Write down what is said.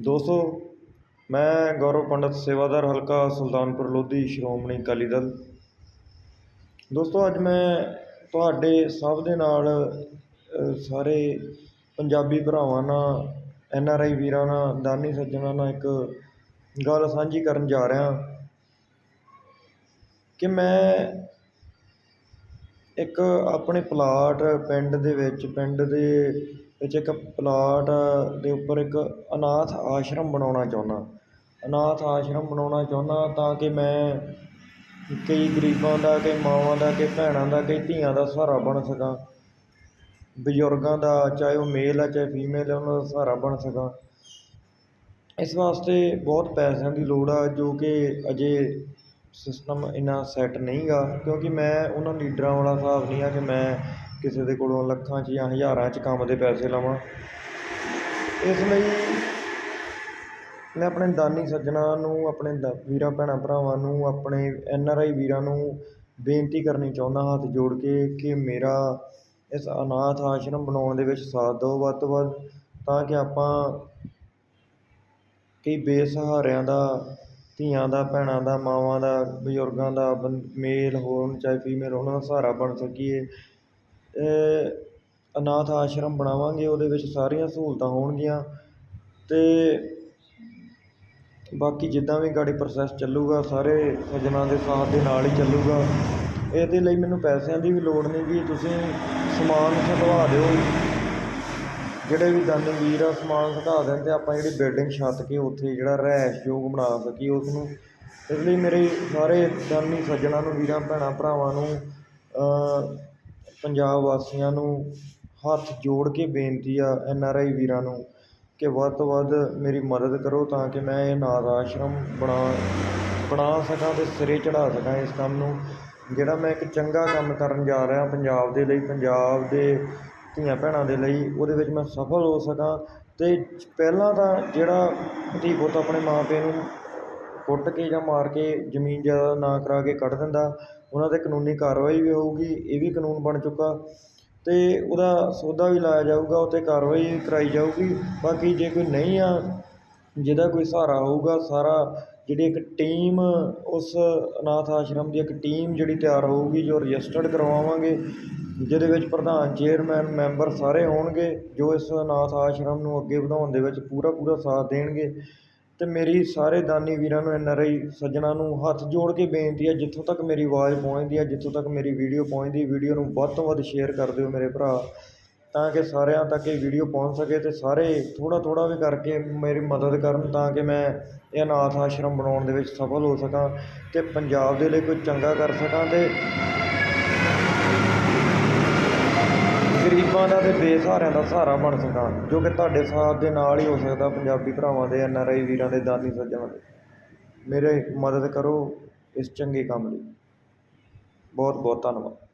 ਦੋਸਤੋ, ਮੈਂ ਗੌਰਵ ਪੰਡਤ, ਸੇਵਾਦਾਰ ਹਲਕਾ ਸੁਲਤਾਨਪੁਰ ਲੋਧੀ, ਸ਼੍ਰੋਮਣੀ ਅਕਾਲੀ ਦਲ। ਦੋਸਤੋ, ਅੱਜ ਮੈਂ ਤੁਹਾਡੇ ਸਭ ਦੇ ਨਾਲ ਸਾਰੇ ਪੰਜਾਬੀ ਭਰਾਵਾਂ ਨਾਲ, ਐਨ ਆਰ ਆਈ ਵੀਰਾਂ ਨਾਲ, ਦਾਨੀ ਸੱਜਣਾਂ ਨਾਲ ਇੱਕ ਗੱਲ ਸਾਂਝੀ ਕਰਨ ਜਾ ਰਿਹਾ। ਕਿ ਮੈਂ ਇੱਕ ਆਪਣੇ ਪਲਾਟ ਪਿੰਡ ਦੇ ਵਿੱਚ, ਪਿੰਡ ਦੇ ਵਿੱਚ ਇੱਕ ਪਲਾਟ ਦੇ ਉੱਪਰ ਇੱਕ ਅਨਾਥ ਆਸ਼ਰਮ ਬਣਾਉਣਾ ਚਾਹੁੰਦਾ। ਅਨਾਥ ਆਸ਼ਰਮ ਬਣਾਉਣਾ ਚਾਹੁੰਦਾ ਤਾਂ ਕਿ ਮੈਂ ਕਈ ਗਰੀਬਾਂ ਦਾ, ਕਈ ਮਾਵਾਂ ਦਾ, ਕਈ ਭੈਣਾਂ ਦਾ, ਕਈ ਧੀਆਂ ਦਾ ਸਹਾਰਾ ਬਣ ਸਕਾਂ। ਬਜ਼ੁਰਗਾਂ ਦਾ, ਚਾਹੇ ਉਹ ਮੇਲ ਆ, ਚਾਹੇ ਫੀਮੇਲ ਆ, ਉਹਨਾਂ ਦਾ ਸਹਾਰਾ ਬਣ ਸਕਾਂ। ਇਸ ਵਾਸਤੇ ਬਹੁਤ ਪੈਸਿਆਂ ਦੀ ਲੋੜ ਆ, ਜੋ ਕਿ ਅਜੇ ਸਿਸਟਮ ਇੰਨਾ ਸੈੱਟ ਨਹੀਂ ਗਾ ਕਿਉਂਕਿ ਮੈਂ ਉਹਨਾਂ ਲੀਡਰਾਂ ਵਾਲਾ ਹਿਸਾਬ ਨਹੀਂ ਆ ਕਿ ਮੈਂ ਕਿਸੇ ਦੇ ਕੋਲੋਂ ਲੱਖਾਂ 'ਚ ਜਾਂ ਹਜ਼ਾਰਾਂ 'ਚ ਕੰਮ ਦੇ ਪੈਸੇ ਲਵਾਂ। ਇਸ ਲਈ ਮੈਂ ਆਪਣੇ ਦਾਨੀ ਸੱਜਣਾਂ ਨੂੰ, ਆਪਣੇ ਦ, ਵੀਰਾਂ ਭੈਣਾਂ ਭਰਾਵਾਂ ਨੂੰ, ਆਪਣੇ ਐਨ ਆਰ ਆਈ ਵੀਰਾਂ ਨੂੰ ਬੇਨਤੀ ਕਰਨੀ ਚਾਹੁੰਦਾ ਹੱਥ ਜੋੜ ਕੇ ਕਿ ਮੇਰਾ ਇਸ ਅਨਾਥ ਆਸ਼ਰਮ ਬਣਾਉਣ ਦੇ ਵਿੱਚ ਸਾਥ ਦਿਓ ਵੱਧ ਤੋਂ ਵੱਧ, ਤਾਂ ਕਿ ਆਪਾਂ ਕਈ ਬੇਸਹਾਰਿਆਂ ਦਾ ਧੀਆਂ ਦਾ, ਭੈਣਾਂ ਦਾ, ਮਾਵਾਂ ਦਾ, ਬਜ਼ੁਰਗਾਂ ਦਾ, ਬੰ, ਮੇਲ ਹੋਣ, ਚਾਹੇ ਫੀਮੇਲ ਉਹਨਾਂ ਦਾ ਸਹਾਰਾ ਬਣ ਸਕੀਏ। ਅਨਾਥ ਆਸ਼ਰਮ ਬਣਾਵਾਂਗੇ, ਉਹਦੇ ਵਿੱਚ ਸਾਰੀਆਂ ਸਹੂਲਤਾਂ ਹੋਣਗੀਆਂ। ਅਤੇ ਬਾਕੀ ਜਿੱਦਾਂ ਵੀ ਗਾੜੀ ਪ੍ਰੋਸੈਸ ਚੱਲੂਗਾ, ਸਾਰੇ ਸੱਜਣਾਂ ਦੇ ਸਾਥ ਦੇ ਨਾਲ ਹੀ ਚੱਲੂਗਾ। ਇਹਦੇ ਲਈ ਮੈਨੂੰ ਪੈਸਿਆਂ ਦੀ ਵੀ ਲੋੜ ਨਹੀਂ ਗੀ ਤੁਸੀਂ ਸਮਾਨ ਸੰਧਵਾ ਦਿਓ। ਜਿਹੜੇ ਵੀ ਦਾਨੀ ਵੀਰ ਆ, ਸਮਾਨ ਸੰਧਾ ਦੇਣ ਅਤੇ ਆਪਾਂ ਜਿਹੜੀ ਬਿਲਡਿੰਗ ਛੱਤ ਕੇ ਉੱਥੇ ਜਿਹੜਾ ਰਿਹਾਇਸ਼ ਬਣਾ ਸਕੀਏ, ਉਸ ਨੂੰ। ਇਸ ਲਈ ਮੇਰੇ ਸਾਰੇ ਦਾਨੀ ਸੱਜਣਾਂ ਨੂੰ, ਵੀਰਾਂ, ਭੈਣਾਂ, ਭਰਾਵਾਂ ਨੂੰ ਪੰਜਾਬ ਵਾਸੀਆਂ ਨੂੰ ਹੱਥ ਜੋੜ ਕੇ ਬੇਨਤੀ ਆ ਐਨ ਆਰ ਆਈ ਵੀਰਾਂ ਨੂੰ, ਕਿ ਵੱਧ ਤੋਂ ਵੱਧ ਮੇਰੀ ਮਦਦ ਕਰੋ ਤਾਂ ਕਿ ਮੈਂ ਇਹ ਅਨਾਥ ਆਸ਼ਰਮ ਬਣਾ ਬਣਾ ਸਕਾਂ ਅਤੇ ਸਿਰੇ ਚੜ੍ਹਾ ਸਕਾਂ ਇਸ ਕੰਮ ਨੂੰ। ਜਿਹੜਾ ਮੈਂ ਇੱਕ ਚੰਗਾ ਕੰਮ ਕਰਨ ਜਾ ਰਿਹਾ, ਪੰਜਾਬ ਦੇ ਲਈ, ਪੰਜਾਬ ਦੇ ਧੀਆਂ ਭੈਣਾਂ ਦੇ ਲਈ ਉਹਦੇ ਵਿੱਚ ਮੈਂ ਸਫਲ ਹੋ ਸਕਾਂ ਅਤੇ ਪਹਿਲਾਂ ਤਾਂ ਜਿਹੜਾ ਧੀ ਪੁੱਤ ਆਪਣੇ ਮਾਂ ਪਿਓ ਨੂੰ ਕੁੱਟ ਕੇ ਜਾਂ ਮਾਰ ਕੇ ਜ਼ਮੀਨ ਜਾਇਦਾਦ ਨਾ ਕਰਾ ਕੇ ਕੱਢ ਦਿੰਦਾ, ਉਹਨਾਂ 'ਤੇ ਕਾਨੂੰਨੀ ਕਾਰਵਾਈ ਵੀ ਹੋਊਗੀ, ਇਹ ਵੀ ਕਾਨੂੰਨ ਬਣ ਚੁੱਕਾ ਅਤੇ ਉਹਦਾ ਸੌਦਾ ਵੀ ਲਾਇਆ ਜਾਊਗਾ, ਉਹ 'ਤੇ ਕਾਰਵਾਈ ਕਰਾਈ ਜਾਊਗੀ, ਬਾਕੀ ਜੇ ਕੋਈ ਨਹੀਂ ਆ ਜਿਹਦਾ ਕੋਈ ਸਹਾਰਾ ਹੋਊਗਾ, ਸਾਰਾ ਜਿਹੜੀ ਇੱਕ ਟੀਮ ਉਸ ਅਨਾਥ ਆਸ਼ਰਮ ਦੀ ਇੱਕ ਟੀਮ ਜਿਹੜੀ ਤਿਆਰ ਹੋਊਗੀ, ਜੋ ਰਜਿਸਟਰਡ ਕਰਵਾਵਾਂਗੇ, ਜਿਹਦੇ ਵਿੱਚ ਪ੍ਰਧਾਨ ਚੇਅਰਮੈਨ ਮੈਂਬਰ ਸਾਰੇ ਹੋਣਗੇ, ਜੋ ਇਸ ਅਨਾਥ ਆਸ਼ਰਮ ਨੂੰ ਅੱਗੇ ਵਧਾਉਣ ਦੇ ਵਿੱਚ ਪੂਰਾ ਪੂਰਾ ਸਾਥ ਦੇਣਗੇ। ਅਤੇ ਮੇਰੀ ਸਾਰੇ ਦਾਨੀ ਵੀਰਾਂ ਨੂੰ, ਐਨ ਆਰ ਆਈ ਸੱਜਣਾਂ ਨੂੰ ਹੱਥ ਜੋੜ ਕੇ ਬੇਨਤੀ ਹੈ ਜਿੱਥੋਂ ਤੱਕ ਮੇਰੀ ਆਵਾਜ਼ ਪਹੁੰਚਦੀ ਹੈ ਜਿੱਥੋਂ ਤੱਕ ਮੇਰੀ ਵੀਡੀਓ ਪਹੁੰਚਦੀ ਵੀਡੀਓ ਨੂੰ ਵੱਧ ਤੋਂ ਵੱਧ ਸ਼ੇਅਰ ਕਰ ਦਿਓ ਮੇਰੇ ਭਰਾ। ਤਾਂ ਕਿ ਸਾਰਿਆਂ ਤੱਕ ਇਹ ਵੀਡੀਓ ਪਹੁੰਚ ਸਕੇ ਅਤੇ ਸਾਰੇ ਥੋੜ੍ਹਾ ਥੋੜ੍ਹਾ ਵੀ ਕਰਕੇ ਮੇਰੀ ਮਦਦ ਕਰਨ ਤਾਂ ਕਿ ਮੈਂ ਇਹ ਅਨਾਥ ਆਸ਼ਰਮ ਬਣਾਉਣ ਦੇ ਵਿੱਚ ਸਫਲ ਹੋ ਸਕਾਂ ਅਤੇ ਪੰਜਾਬ ਦੇ ਲਈ ਕੁਝ ਚੰਗਾ ਕਰ ਸਕਾਂ ਅਤੇ ਗਰੀਬਾਂ ਦਾ ਅਤੇ ਬੇਸਹਾਰਿਆਂ ਦਾ ਸਹਾਰਾ ਬਣ ਸਕਾਂ, ਜੋ ਕਿ ਤੁਹਾਡੇ ਸਾਥ ਦੇ ਨਾਲ ਹੀ ਹੋ ਸਕਦਾ ਪੰਜਾਬੀ ਭਰਾਵਾਂ ਦੇ, ਐਨ ਆਰ ਆਈ ਵੀਰਾਂ ਦੇ, ਦਾਨੀ ਸੱਜਣਾਂ ਦੇ। ਮੇਰੇ ਮਦਦ ਕਰੋ ਇਸ ਚੰਗੇ ਕੰਮ ਲਈ। ਬਹੁਤ ਬਹੁਤ ਧੰਨਵਾਦ।